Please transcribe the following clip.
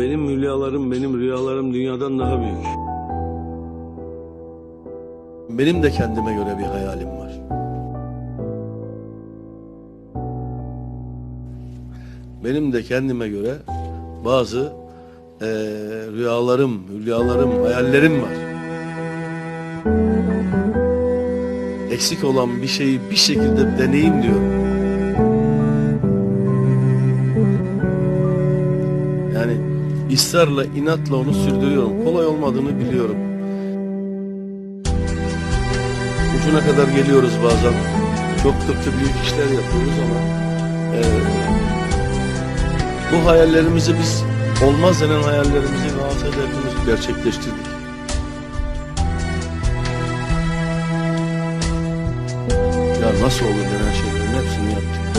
Benim hülyalarım, benim rüyalarım dünyadan daha büyük. Benim de kendime göre bir hayalim var. Benim de kendime göre bazı eee, rüyalarım, hülyalarım, hayallerim var. Eksik olan bir şeyi bir şekilde deneyim diyorum. Yani ısrarla, inatla onu sürdürüyorum. Kolay olmadığını biliyorum. Ucuna kadar geliyoruz bazen. Çok tıpkı büyük işler yapıyoruz ama eee, bu hayallerimizi biz olmaz denen hayallerimizi rahat hepimiz gerçekleştirdik. Ya nasıl olur denen şeylerin hepsini yaptık.